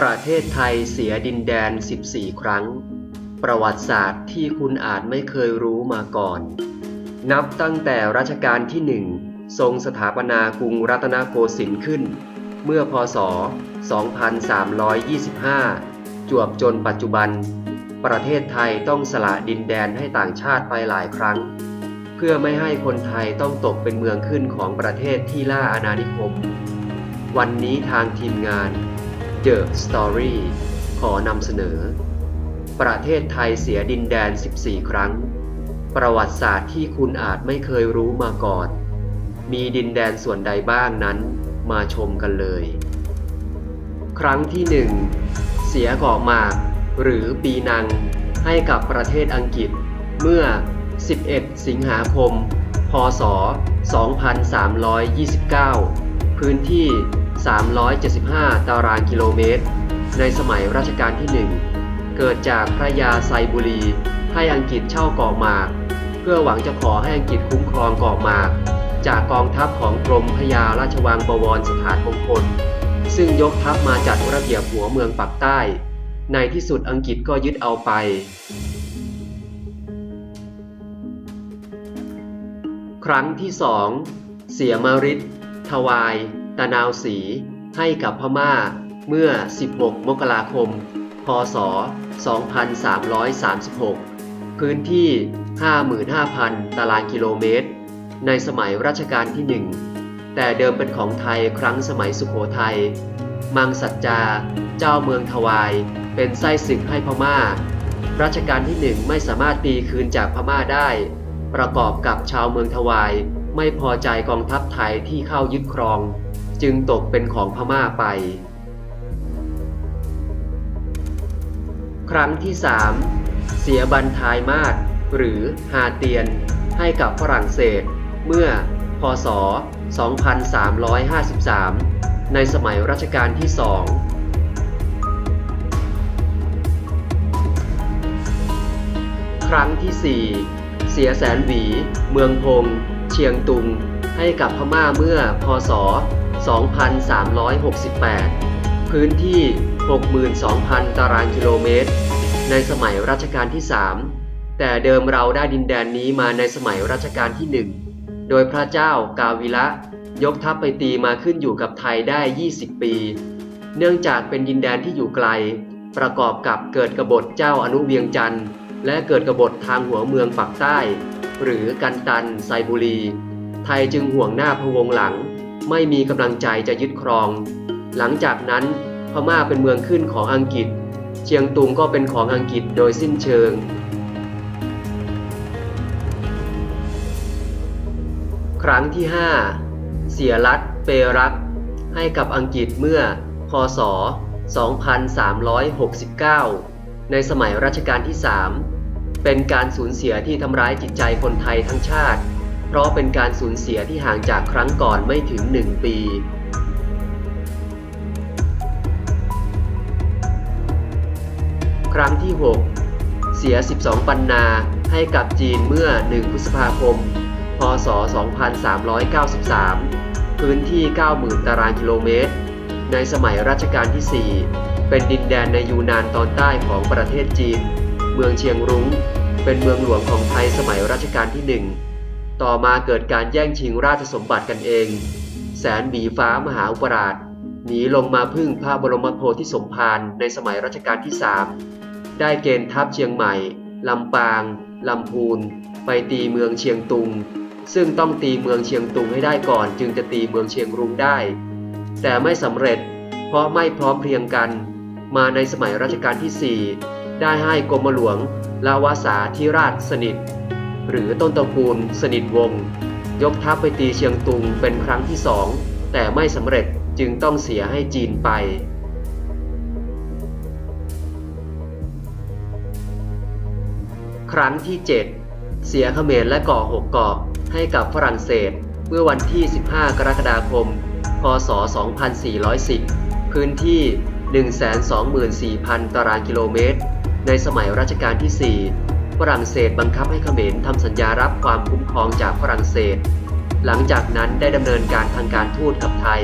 ประเทศไทยเสียดินแดน 14 ครั้ง ประวัติศาสตร์ที่คุณอาจไม่เคยรู้มาก่อน นับตั้งแต่รัชกาลที่หนึ่งทรงสถาปนากรุงรัตนโกสินทร์ขึ้น เมื่อพศ 2325 จวบจนปัจจุบัน ประเทศไทยต้องสละดินแดนให้ต่างชาติไปหลายครั้ง เพื่อไม่ให้คนไทยต้องตกเป็นเมืองขึ้นของประเทศที่ล่าอาณานิคม วันนี้ทางทีมงาน The Story ขอนำเสนอ ประเทศไทยเสียดินแดน 14 ครั้ง ประวัติศาสตร์ที่คุณอาจไม่เคยรู้มาก่อน มีดินแดนส่วนใดบ้างนั้นมาชมกันเลย ครั้งที่หนึ่งเสียเกาะหมาก หรือปีนังให้กับประเทศอังกฤษเมื่อ 11 สิงหาคม พศ 2329 พื้นที่ 375 ตารางกิโลเมตร ในสมัยรัชกาลที่ 1 เกิดจากพระยาไซบุรี ให้อังกฤษเช่าเกาะหมาก เพื่อหวังจะขอให้อังกฤษคุ้มครองเกาะหมาก จากกองทัพของกรมพระยาราชวังบวรสถานมงคล ซึ่งยกทัพมาจัดระเบียบหัวเมืองปักใต้ ในที่สุดอังกฤษก็ยึดเอาไปครั้งที่สองเสียมาริดทวาย ตะนาวสีให้กับพม่าเมื่อ 16 มกราคม พศ 2336 พื้นที่ 55,000 ตารางกิโลเมตร ในสมัยรัชกาลที่ 1 แต่เดิมเป็นของไทยครั้งสมัยสุโขทัย มังสัจจา เจ้าเมืองทวาย เป็นไส้ศึกให้พม่า รัชกาลที่หนึ่งไม่สามารถตีคืนจากพม่าได้ ประกอบกับชาวเมืองทวายไม่พอใจกองทัพไทยที่เข้ายึดครอง จึงตกเป็นของพม่าไป ครั้งที่สามเสียบันทายมาศหรือฮาเตียนให้กับฝรั่งเศส เมื่อพศ 2353 ในสมัยรัชกาลที่สองครั้งที่ 4 เสียแสนหวี เมืองพง เชียงตุง ให้กับพม่าเมื่อ พศ 2368 พื้นที่ 62,000 ตารางกิโลเมตร ในสมัยรัชกาลที่ 3 แต่เดิมเราได้ดินแดนนี้มาในสมัยรัชกาลที่ 1 โดยพระเจ้ากาวิละยกทัพไปตีมาขึ้นอยู่กับไทยได้ 20 ปี เนื่องจากเป็นดินแดนที่อยู่ไกล ประกอบกับเกิดกบฏเจ้าอนุเวียงจันทร์ และเกิดกบฏทางหัวเมืองปักใต้ หรือกันตันไซบุรี ไทยจึงห่วงหน้าพวงหลัง ไม่มีกำลังใจจะยึดครอง หลังจากนั้นพม่าเป็นเมืองขึ้นของอังกฤษ เชียงตุงก็เป็นของอังกฤษโดยสิ้นเชิง ครั้งที่ 5 เสียรัฐเปรัก ให้กับอังกฤษเมื่อ พศ 2369 ในสมัยรัชกาลที่ 3 เป็นการสูญเสียที่ทำร้ายจิตใจคนไทยทั้งชาติ ราะเป็นการสูญเสียที่ห่างจากครั้งก่อนไม่ถึง 1 ปีครั้งที่ 6 เสีย 12 ปันนาให้กับจีนเมื่อ 1 พฤษภาคม พศ 2393 พื้นที่ 90,000 ตารางกิโลเมตร ในสมัยรัชกาลที่ 4 เป็นดินแดนในยูนานตอนใต้ของประเทศจีน เมืองเชียงรุง้ง เป็นเมืองหลวงของไทยสมัยรัชกาลที่ 1 ต่อมาเกิดการแย่งชิงราชสมบัติกันเอง แสนบีฟ้ามหาอุปราชหนีลงมาพึ่งพระบรมโพธิสมภารในสมัยรัชกาลที่3ได้เกณฑ์ทัพเชียงใหม่ ลำปาง ลำพูน ไปตีเมืองเชียงตุง ซึ่งต้องตีเมืองเชียงตุงให้ได้ก่อน จึงจะตีเมืองเชียงรุ้งได้ แต่ไม่สำเร็จ เพราะไม่พร้อมเพรียงกัน มาในสมัยรัชกาลที่ 4 ได้ให้กรมหลวงลาวาสาธิราชสนิท หรือต้นตระกูลสนิทวงศ์ยกทัพไปตีเชียงตุงเป็นครั้งที่สองแต่ไม่สำเร็จจึงต้องเสียให้จีนไป ครั้งที่ 7 เสียเขมรและก่อหกเกาะให้กับฝรั่งเศส เมื่อวันที่ 15 กรกฎาคม พศ 2410 พื้นที่ 124,000 ตารางกิโลเมตร ในสมัยรัชกาลที่ 4 ฝรั่งเศสบังคับให้เขมรทำสัญญารับความคุ้มครองจากฝรั่งเศส หลังจากนั้นได้ดำเนินการทางการทูตกับไทย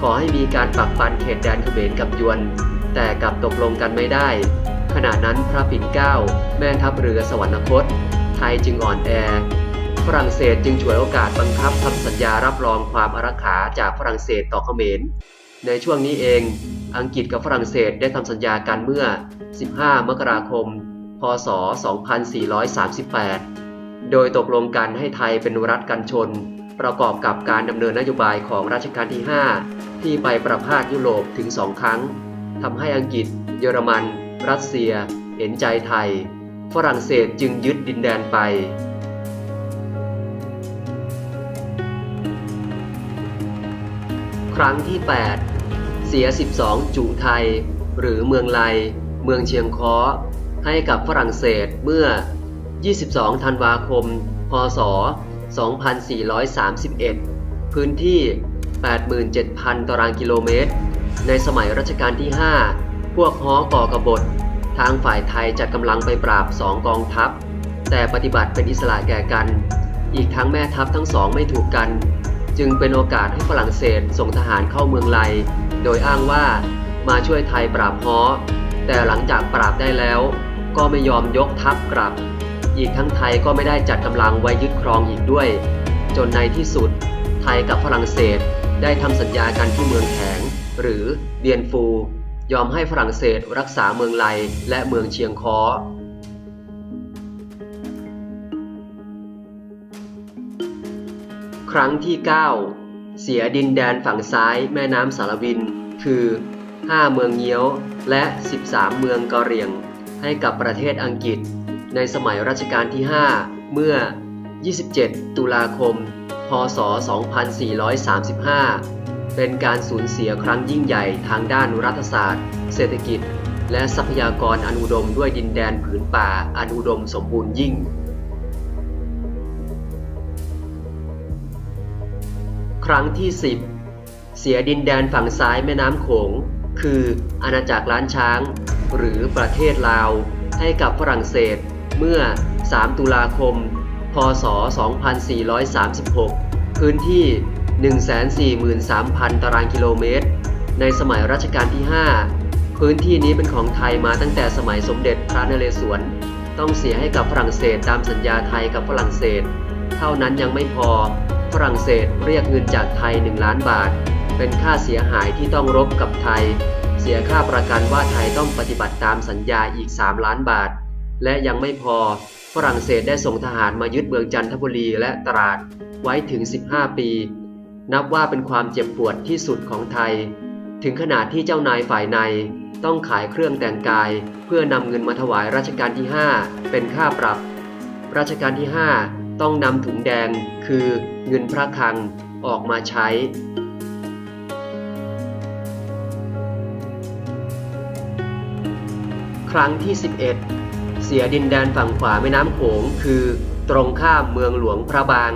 ขอให้มีการปักปันเขตแดนเขมรกับยวน แต่กลับตกลงกันไม่ได้ ขณะนั้นพระปิ่นเกล้าแม่ทัพเรือสวรรคต ไทยจึงอ่อนแอ ฝรั่งเศสจึงฉวยโอกาสบังคับทำสัญญารับรองความอารักขาจากฝรั่งเศสต่อเขมร ในช่วงนี้เอง อังกฤษกับฝรั่งเศสได้ทำสัญญากันเมื่อ 15 มกราคม พศ 2438 โดยตกลงกันให้ไทยเป็นรัฐกันชน ประกอบกับการดำเนินนโยบายของรัชกาลที่ 5 ที่ไปประพาสยุโรปถึงสองครั้งทำให้อังกฤษ เยอรมัน รัสเซีย เห็นใจไทย ฝรั่งเศสจึงยึดดินแดนไปครั้งที่ 8 เสีย 12 จุไทย หรือเมืองไล เมืองเชียงค้อ ให้กับฝรั่งเศสเมื่อ 22 ธันวาคม พศ 2431 พื้นที่ 87,000 ตารางกิโลเมตร ในสมัยรัชกาลที่ 5 พวกฮ้อก่อกบฏ ทางฝ่ายไทยจัดกำลังไปปราบสองกองทัพ แต่ปฏิบัติเป็นอิสระแก่กัน อีกทั้งแม่ทัพทั้งสองไม่ถูกกัน จึงเป็นโอกาสให้ฝรั่งเศสส่งทหารเข้าเมืองไลโดยอ้างว่ามาช่วยไทยปราบฮ้อแต่หลังจากปราบได้แล้ว ก็ไม่ยอมยกทัพกลับ อีกทั้งไทยก็ไม่ได้จัดกำลังไว้ยึดครองอีกด้วย จนในที่สุด ไทยกับฝรั่งเศสได้ทำสัญญากันที่เมืองแขงหรือเบียนฟู ยอมให้ฝรั่งเศสรักษาเมืองไลและเมืองเชียงคอครั้งที่ 9 เสียดินแดนฝั่งซ้ายแม่น้ำสารวิน คือ 5 เมืองเงี้ยวและ 13 เมืองกะเหรี่ยง ให้กับประเทศอังกฤษ ในสมัยรัชกาลที่ 5 เมื่อ 27 ตุลาคม พศ 2435 เป็นการสูญเสียครั้งยิ่งใหญ่ทางด้านรัฐศาสตร์ เศรษฐกิจ และทรัพยากรอันอุดมด้วยดินแดนผืนป่าอันอุดมสมบูรณ์ยิ่งครั้งที่ 10 เสียดินแดนฝั่งซ้ายแม่น้ำโขง คืออาณาจักรล้านช้าง หรือประเทศลาว ให้กับฝรั่งเศสเมื่อ 3 ตุลาคม พศ 2436 พื้นที่ 143,000 ตารางกิโลเมตร ในสมัยรัชกาลที่ 5 พื้นที่นี้เป็นของไทยมาตั้งแต่สมัยสมเด็จพระนเรศวร ต้องเสียให้กับฝรั่งเศสตามสัญญาไทยกับฝรั่งเศส เท่านั้นยังไม่พอ ฝรั่งเศสเรียกเงินจากไทย 1 ล้านบาท เป็นค่าเสียหายที่ต้องรบกับไทย เสียค่าประกันว่าไทยต้องปฏิบัติตามสัญญาอีก 3 ล้านบาท และยังไม่พอฝรั่งเศสได้ส่งทหารมายึดเมืองจันทบุรีและตราดไว้ถึง 15 ปี นับว่าเป็นความเจ็บปวดที่สุดของไทย ถึงขนาดที่เจ้านายฝ่ายในต้องขายเครื่องแต่งกาย เพื่อนำเงินมาถวายรัชกาลที่ 5 เป็นค่าปรับ รัชกาลที่ 5 ต้องนำถุงแดงคือเงินพระคลังออกมาใช้ ครั้งที่ 11 เสียดินแดนฝั่งขวาแม่น้ำโขงคือ ตรงข้ามเมืองหลวงพระบาง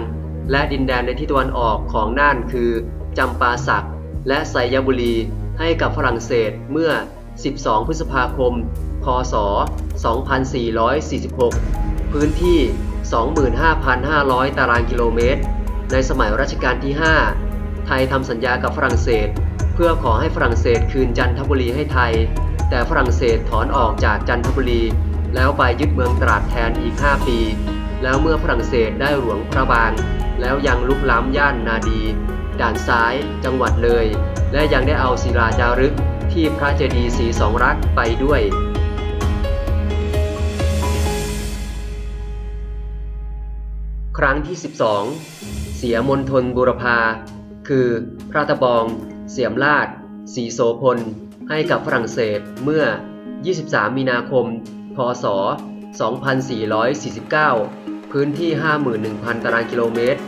และดินแดนในทิศตะวันออกของน่านคือจำปาสักและไซยบุรีให้กับฝรั่งเศสเมื่อ 12 พฤษภาคม พศ 2446 พื้นที่ 25,500 ตารางกิโลเมตร ในสมัยรัชกาลที่ 5 ไทยทำสัญญากับฝรั่งเศส เพื่อขอให้ฝรั่งเศสคืนจันทบุรีให้ไทย แต่ฝรั่งเศสถอนออกจากจันทบุรี แล้วไปยึดเมืองตราดแทนอีก 5 ปี แล้วเมื่อฝรั่งเศสได้หลวงพระบาง แล้วยังลุกล้ำย่านนาดี ด่านซ้ายจังหวัดเลย และยังได้เอาศิลาจารึกที่พระเจดีย์ศรีสองรักไปด้วยครั้งที่ 12 เสียมณฑลบุรพา คือ พระตะบอง เสียมราชสีโสพล ให้กับฝรั่งเศสเมื่อ 23 มีนาคม พศ 2449 พื้นที่ 51,000 ตารางกิโลเมตร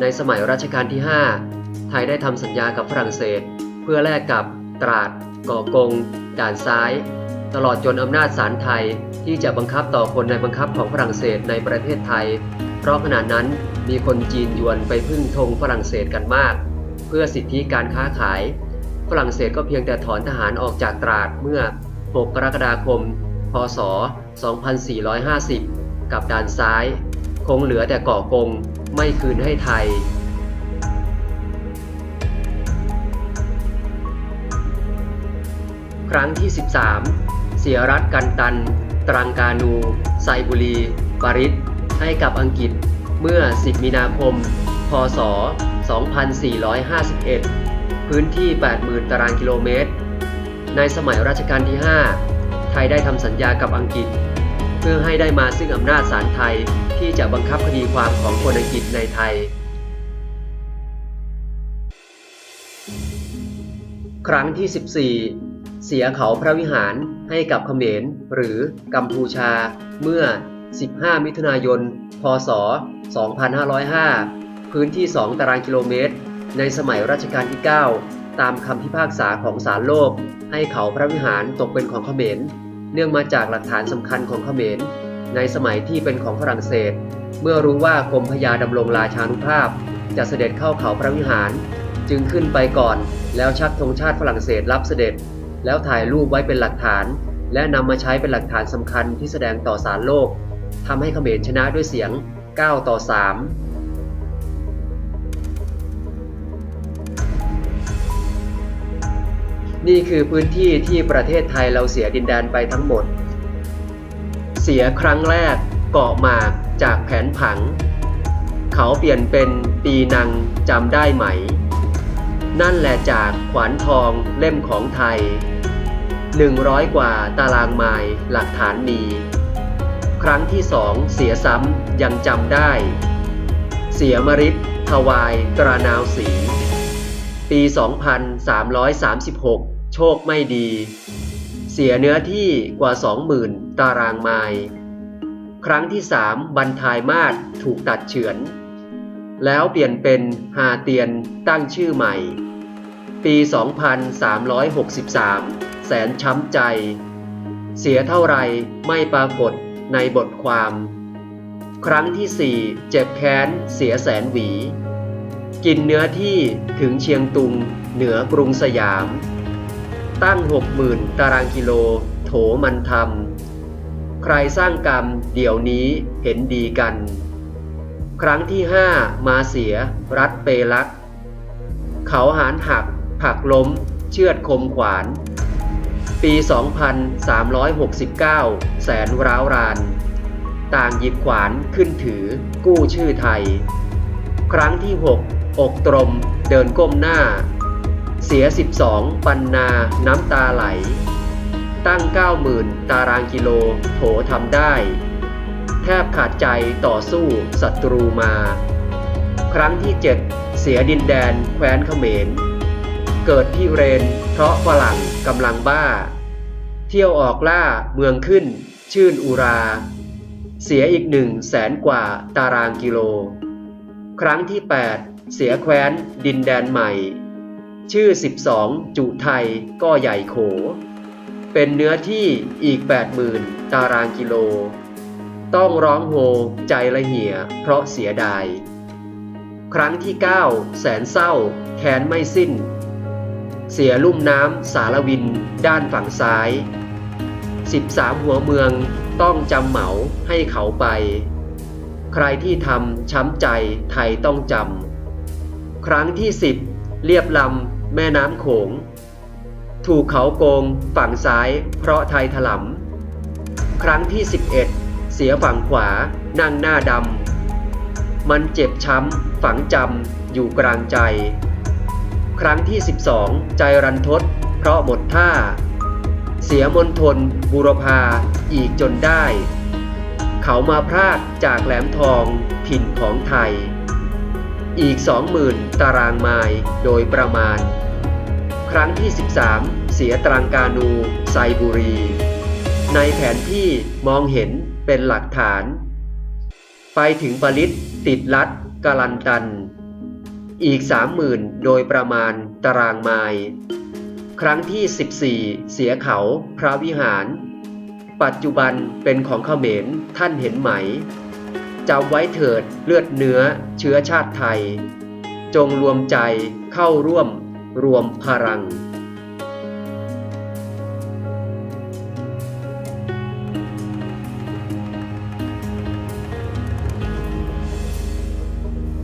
ในสมัยรัชกาลที่ 5 ไทยได้ทำสัญญากับฝรั่งเศส เพื่อแลกกับตราดก่อกง ด่านซ้าย ตลอดจนอำนาจศาลไทยที่จะบังคับต่อคนในบังคับของฝรั่งเศสในประเทศไทย เพราะขณะนั้นมีคนจีนยวนไปพึ่งธงฝรั่งเศสกันมาก เพื่อสิทธิการค้าขาย ฝรั่งเศสก็เพียงแต่ถอนทหารออกจากตราดเมื่อ 6 กรกฎาคม พศ 2450 กับด่านซ้าย คงเหลือแต่เกาะกงไม่คืนให้ไทยคครั้งที่ 13 เสียรัฐกันตัน ตรังกานู ไซบุรี ปาริส ให้กับอังกฤษเมื่อ 10 มีนาคม พศ 2451 พื้นที่ 80,000 ตารางกิโลเมตร ในสมัยรัชกาลที่ 5 ไทยได้ทำสัญญากับอังกฤษ เพื่อให้ได้มาซึ่งอำนาจศาลไทยที่จะบังคับคดีความของคนอังกฤษในไทย ครั้งที่ 14 เสียเขาพระวิหารให้กับเขมรหรือกัมพูชาเมื่อ 15 มิถุนายน พศ 2505 พื้นที่ 2 ตารางกิโลเมตร ในสมัยรัชกาลที่ 9 ตามคำพิพากษาของศาลโลก ให้เขาพระวิหารตกเป็นของเขมร เนื่องมาจากหลักฐานสำคัญของเขมร ในสมัยที่เป็นของฝรั่งเศส เมื่อรู้ว่ากรมพยาดำรงราชานุภาพ จะเสด็จเข้าเขาพระวิหาร จึงขึ้นไปก่อน แล้วชักธงชาติฝรั่งเศสรับเสด็จ แล้วถ่ายรูปไว้เป็นหลักฐาน และนำมาใช้เป็นหลักฐานสำคัญที่แสดงต่อสารโลกทำให้เขมรชนะด้วยเสียง 9 ต่อ 3 นี่คือพื้นที่ที่ประเทศไทยเราเสียดินแดนไปทั้งหมด เสียครั้งแรกเกาะหมากจากแผนผัง เขาเปลี่ยนเป็นปีนังจำได้ไหม นั่นแหละจากขวานทองเล่มของไทย 100 กว่าตารางไมล์หลักฐานมี ครั้งที่สองเสียซ้ำยังจำได้ เสียมริดทวายตรานาวสีปี 2336 โชคไม่ดี เสียเนื้อที่กว่า 20,000 ตารางไมล์ครั้งที่สามบรรทายมาศถูกตัดเฉือน แล้วเปลี่ยนเป็นฮาเตียนตั้งชื่อใหม่ ปี 2363 แสนช้ำใจ เสียเท่าไรไม่ปรากฏในบทความ ครั้งที่สี่เจ็บแค้นเสียแสนหวี กินเนื้อที่ถึงเชียงตุงเหนือกรุงสยาม ตั้งหกหมื่นตารางกิโล โถมันทำใครสร้างกรรมเดี๋ยวนี้เห็นดีกัน ครั้งที่ห้ามาเสีย รัฐเปลัก เขาหานหัก ผักล้ม เชือดคมขวาน ปี 2369 แสนร้าวราน ต่างหยิบขวานขึ้นถือ กู้ชื่อไทย ครั้งที่ 6 อกตรม เดินก้มหน้า เสีย 12 ปันนา น้ำตาไหล ตั้ง 90,000 ตารางกิโล โถทำได้ แทบขาดใจต่อสู้ศัตรูมา ครั้งที่ 7 เสียดินแดนแคว้นเขมร เกิดที่เรน เพราะฝรั่งกำลังบ้า เที่ยวออกล่าเมืองขึ้น ชื่นอุรา เสียอีกหนึ่งแสนกว่าตารางกิโล ครั้งที่ 8 เสียแคว้นดินแดนใหม่ ชื่อ 12 จุไทยก็ใหญ่โข เป็นเนื้อที่อีก 80,000 ตารางกิโล ต้องร้องโฮใจละเหี่ยเพราะเสียดาย ครั้งที่ 9 แสนเศร้า แค้นไม่สิ้น เสียลุ่มน้ำสารวินด้านฝั่งซ้าย 13 หัวเมืองต้องจำเหมาให้เขาไป ใครที่ทำช้ำใจไทยต้องจำครั้งที่ 10 เรียบลำ แม่น้ำโขง ถูกเขาโกงฝั่งซ้าย เพราะไทยถลำครั้งที่ 11 เสียฝั่งขวา นั่งหน้าดำ มันเจ็บช้ำ ฝังจำ อยู่กลางใจ ครั้งที่ 12 ใจรันทด เพราะหมดท่า เสียมนทน บุรพา อีกจนได้ เขามาพรากจากแหลมทองถิ่นของไทยอีก 20,000 ตารางไมล์โดยประมาณ ครั้งที่ 13 เสียตรังกานูไซบุรี ในแผนที่มองเห็นเป็นหลักฐาน ไปถึงปริตติดลัดกาลันตัน อีก 30,000 โดยประมาณตารางไมล์ครั้งที่ 14 เสียเขาพระวิหาร ปัจจุบันเป็นของเขมรท่านเห็นไหมจำไว้เถิดเลือดเนื้อเชื้อชาติไทย จงรวมใจเข้าร่วม รวมพลัง